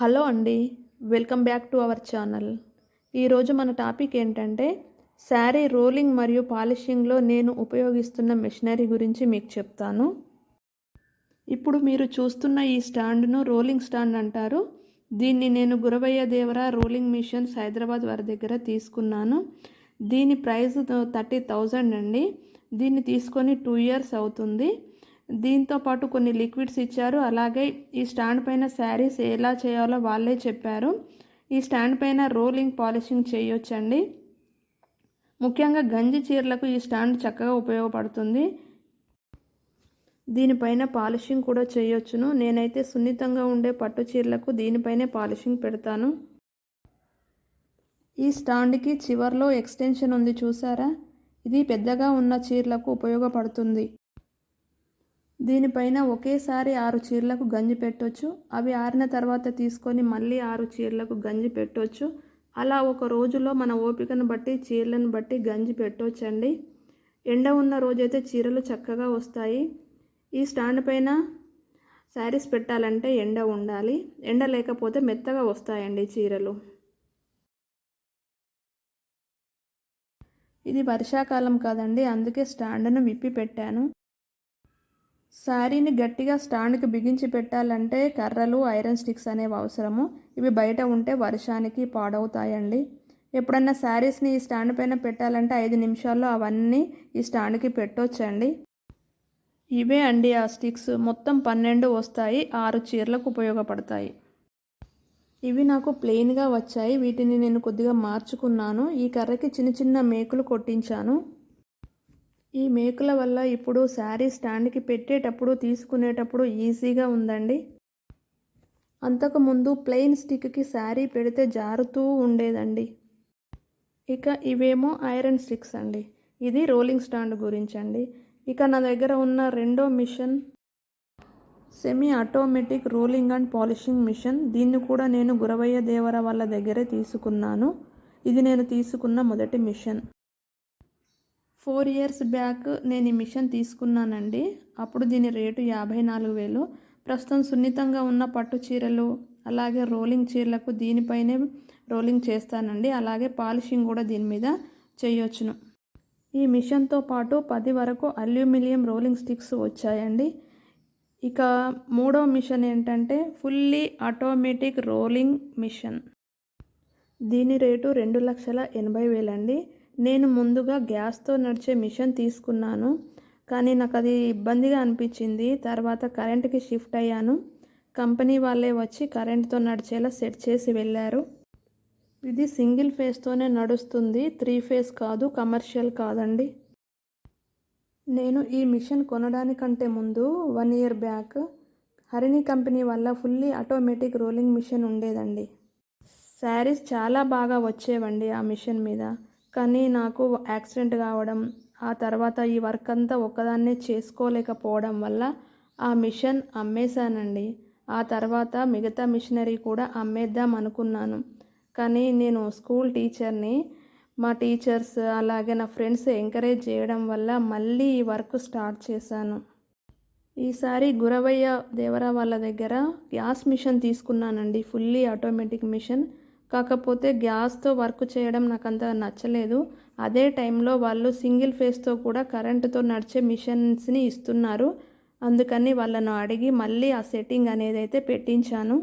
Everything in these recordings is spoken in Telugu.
హలో అండి welcome back to our channel. ఈరోజు మన టాపిక్ ఏంటంటే శారీ రోలింగ్ మరియు పాలిషింగ్లో నేను ఉపయోగిస్తున్న మెషినరీ గురించి మీకు చెప్తాను. ఇప్పుడు మీరు చూస్తున్న ఈ స్టాండ్ను రోలింగ్ స్టాండ్ అంటారు. దీన్ని నేను గురవయ్య దేవర రోలింగ్ మిషన్స్ హైదరాబాద్ వారి దగ్గర తీసుకున్నాను. దీని ప్రైస్ థర్టీ థౌజండ్ అండి. దీన్ని తీసుకొని టూ ఇయర్స్ అవుతుంది. దీంతో పాటు కొన్ని లిక్విడ్స్ ఇచ్చారు. అలాగే ఈ స్టాండ్ పైన శారీస్ ఎలా చేయాలో వాళ్ళే చెప్పారు. ఈ స్టాండ్ పైన రోలింగ్ పాలిషింగ్ చేయొచ్చండి. ముఖ్యంగా గంజి చీరలకు ఈ స్టాండ్ చక్కగా ఉపయోగపడుతుంది. దీనిపైన పాలిషింగ్ కూడా చేయొచ్చును. నేనైతే సున్నితంగా ఉండే పట్టు చీరలకు దీనిపైనే పాలిషింగ్ పెడతాను. ఈ స్టాండ్కి చివర్లో ఎక్స్టెన్షన్ ఉంది చూసారా? ఇది పెద్దగా ఉన్న చీరలకు ఉపయోగపడుతుంది. దీనిపైన ఒకేసారి ఆరు చీరలకు గంజి పెట్టొచ్చు. అవి ఆరిన తర్వాత తీసుకొని మళ్ళీ ఆరు చీరలకు గంజి పెట్టొచ్చు. అలా ఒక రోజులో మన ఓపికను బట్టి చీరలను బట్టి గంజి పెట్టొచ్చండి. ఎండ ఉన్న రోజైతే చీరలు చక్కగా వస్తాయి. ఈ స్టాండ్ పైన శారీస్ పెట్టాలంటే ఎండ ఉండాలి. ఎండ లేకపోతే మెత్తగా వస్తాయండి చీరలు. ఇది వర్షాకాలం కాదండి అందుకే స్టాండ్ను విప్పి పెట్టాను. శారీని గట్టిగా స్టాండ్కి బిగించి పెట్టాలంటే కర్రలు ఐరన్ స్టిక్స్ అనేవి అవసరము. ఇవి బయట ఉంటే వర్షానికి పాడవుతాయండి. ఎప్పుడన్నా శారీస్ని ఈ స్టాండ్ పైన పెట్టాలంటే ఐదు నిమిషాల్లో అవన్నీ ఈ స్టాండ్కి పెట్టొచ్చండి. ఇవే అండి ఆ స్టిక్స్. మొత్తం పన్నెండు వస్తాయి ఆరు చీరలకు ఉపయోగపడతాయి. ఇవి నాకు ప్లెయిన్గా వచ్చాయి. వీటిని నేను కొద్దిగా మార్చుకున్నాను. ఈ కర్రకి చిన్న చిన్న మేకులు కొట్టించాను. ఈ మేకుల వల్ల ఇప్పుడు శారీ స్టాండ్కి పెట్టేటప్పుడు తీసుకునేటప్పుడు ఈజీగా ఉందండి. అంతకుముందు ప్లెయిన్ స్టిక్కి శారీ పెడితే జారుతూ ఉండేదండి. ఇక ఇవేమో ఐరన్ స్టిక్స్ అండి. ఇది రోలింగ్ స్టాండ్ గురించి అండి ఇక నా దగ్గర ఉన్న రెండో machine semi automatic rolling and polishing machine. దీన్ని కూడా నేను గురవయ్య దేవర వాళ్ళ దగ్గరే తీసుకున్నాను. ఇది నేను తీసుకున్న మొదటి మిషన్. ఫోర్ ఇయర్స్ బ్యాక్ నేను ఈ మిషన్ తీసుకున్నానండి. అప్పుడు దీని రేటు యాభై నాలుగు వేలు. ప్రస్తుతం సున్నితంగా ఉన్న పట్టు చీరలు అలాగే రోలింగ్ చీరలకు దీనిపైనే రోలింగ్ చేస్తానండి. అలాగే పాలిషింగ్ కూడా దీని మీద చేయొచ్చును. ఈ మిషన్తో పాటు పది వరకు అల్యూమినియం రోలింగ్ స్టిక్స్ వచ్చాయండి. ఇక మూడో మిషన్ ఏంటంటే ఫుల్లీ ఆటోమేటిక్ రోలింగ్ మిషన్. దీని రేటు రెండు లక్షల ఎనభై వేలండి. నేను ముందుగా గ్యాస్తో నడిచే మిషన్ తీసుకున్నాను. కానీ నాకు అది ఇబ్బందిగా అనిపించింది. తర్వాత కరెంట్కి షిఫ్ట్ అయ్యాను. కంపెనీ వాళ్ళే వచ్చి కరెంట్తో నడిచేలా సెట్ చేసి వెళ్ళారు. ఇది సింగిల్ ఫేస్తోనే నడుస్తుంది. త్రీ ఫేస్ కాదు కమర్షియల్ కాదండి. నేను ఈ మిషన్ కొనడానికంటే ముందు one year back Harini company వల్ల ఫుల్లీ ఆటోమేటిక్ రోలింగ్ మిషన్ ఉండేదండి. శారీస్ చాలా బాగా వచ్చేవండి ఆ మిషన్ మీద. కానీ నాకు యాక్సిడెంట్ కావడం ఆ తర్వాత ఈ వర్క్ అంతా ఒక్కదాన్నే చేసుకోలేకపోవడం వల్ల ఆ మిషన్ అమ్మేశానండి. ఆ తర్వాత మిగతా మిషనరీ కూడా అమ్మేద్దాం అనుకున్నాను. కానీ నేను స్కూల్ టీచర్ని మా టీచర్స్ అలాగే నా ఫ్రెండ్స్ ఎంకరేజ్ చేయడం వల్ల మళ్ళీ ఈ వర్క్ స్టార్ట్ చేశాను. ఈసారి గురవయ్య దేవరా వాళ్ళ దగ్గర గ్యాస్ మిషన్ తీసుకున్నానండి. Fully automatic machine. కాకపోతే గ్యాస్తో వర్క్ చేయడం నాకు అంత నచ్చలేదు. అదే టైంలో వాళ్ళు సింగిల్ ఫేస్తో కూడా కరెంటుతో నడిచే మిషన్స్ని ఇస్తున్నారు. అందుకని వాళ్ళను అడిగి మళ్ళీ ఆ సెట్టింగ్ అనేది అయితే పెట్టించాను.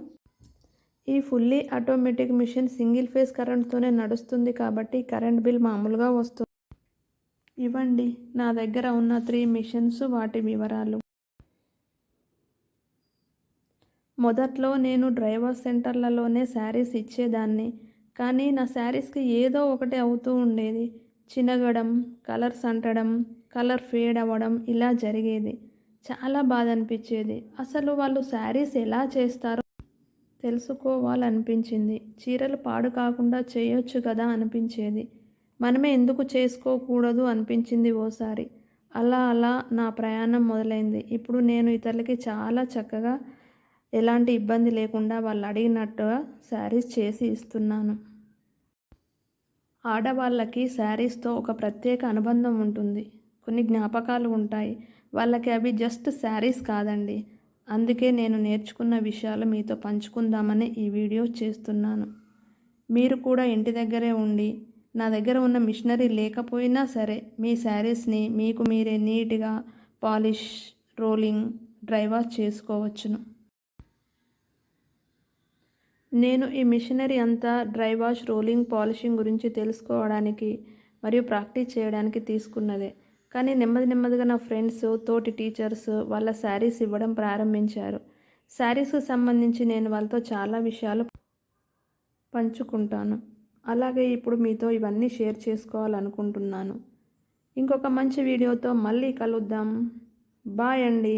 ఈ fully automatic machine single phase కరెంట్తోనే నడుస్తుంది కాబట్టి కరెంట్ బిల్ మామూలుగా వస్తుంది. ఇవ్వండి నా దగ్గర ఉన్న త్రీ మిషన్స్ వాటి వివరాలు. మొదట్లో నేను డ్రైవర్ సెంటర్లలోనే శారీస్ ఇచ్చేదాన్ని. కానీ నా శారీస్కి ఏదో ఒకటి అవుతూ ఉండేది. చినగడం కలర్స్ అంటడం కలర్ ఫేడ్ అవ్వడం ఇలా జరిగేది. చాలా బాధ అనిపించేది అసలు వాళ్ళు శారీస్ ఎలా చేస్తారో తెలుసుకోవాలనిపించింది. చీరలు పాడు కాకుండా చేయొచ్చు కదా అనిపించేది. మనమే ఎందుకు చేసుకోకూడదు అనిపించింది ఓసారి. అలా అలా నా ప్రయాణం మొదలైంది. ఇప్పుడు నేను ఇతరులకి చాలా చక్కగా ఎలాంటి ఇబ్బంది లేకుండా వాళ్ళు అడిగినట్టుగా శారీస్ చేసి ఇస్తున్నాను. ఆడవాళ్ళకి శారీస్తో ఒక ప్రత్యేక అనుబంధం ఉంటుంది. కొన్ని జ్ఞాపకాలు ఉంటాయి. వాళ్ళకి అవి జస్ట్ శారీస్ కాదండి. అందుకే నేను నేర్చుకున్న విషయాలు మీతో పంచుకుందామని ఈ వీడియో చేస్తున్నాను. మీరు కూడా ఇంటి దగ్గరే ఉండి నా దగ్గర ఉన్న మిషనరీ లేకపోయినా సరే మీ శారీస్ని మీకు మీరే నీట్గా పాలిష్ రోలింగ్ డ్రై వాష్ చేసుకోవచ్చును. నేను ఈ మిషనరీ అంతా డ్రై వాష్ రోలింగ్ పాలిషింగ్ గురించి తెలుసుకోవడానికి మరియు ప్రాక్టీస్ చేయడానికి తీసుకున్నదే. కానీ నెమ్మది నెమ్మదిగా నా ఫ్రెండ్స్ తోటి టీచర్స్ వాళ్ళ శారీస్ ఇవ్వడం ప్రారంభించారు. శారీస్కి సంబంధించి నేను వాళ్ళతో చాలా విషయాలు పంచుకుంటాను. అలాగే ఇప్పుడు మీతో ఇవన్నీ షేర్ చేసుకోవాలనుకుంటున్నాను. ఇంకొక మంచి వీడియోతో మళ్ళీ కలుద్దాం. బాయ్ అండి.